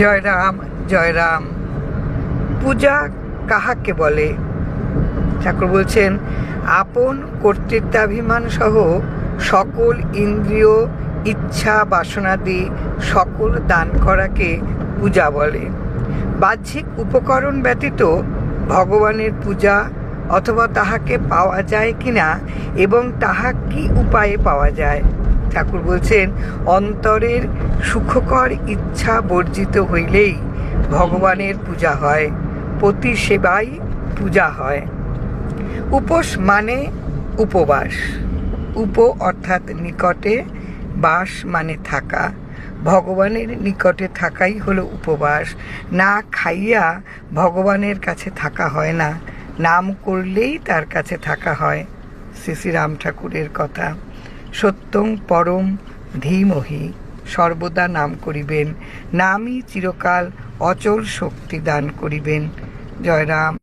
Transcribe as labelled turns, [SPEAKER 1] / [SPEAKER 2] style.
[SPEAKER 1] জয় রাম জয় রাম পূজা কাহাকে বলে? ঠাকুর বলছেন, আপন কর্তৃত্বাভিমান সহ সকল ইন্দ্রিয় ইচ্ছা বাসনাদি সকল দান করাকে পূজা বলে। বাহ্যিক উপকরণ ব্যতীত ভগবানের পূজা অথবা তাহাকে পাওয়া যায় কিনা এবং তাহা কি উপায়ে পাওয়া যায়? ঠাকুর বলছেন, অন্তরের সুখকর ইচ্ছা বর্জিত হইলেই ভগবানের পূজা হয় পতি সেবাই পূজা হয়। উপোস মানে উপবাস। উপ অর্থাৎ নিকটে, বাস মানে থাকা। ভগবানের নিকটে থাকাই হলো উপবাস। না খাইয়া ভগবানের কাছে থাকা হয় না। নাম করলেই তার কাছে থাকা হয়। শ্রী শ্রী রাম ঠাকুরের কথা। সত্যং পরম ধীমহি সর্বদা নাম করিবেন। নামই চিরকাল অচল শক্তি দান করিবেন। জয় রাম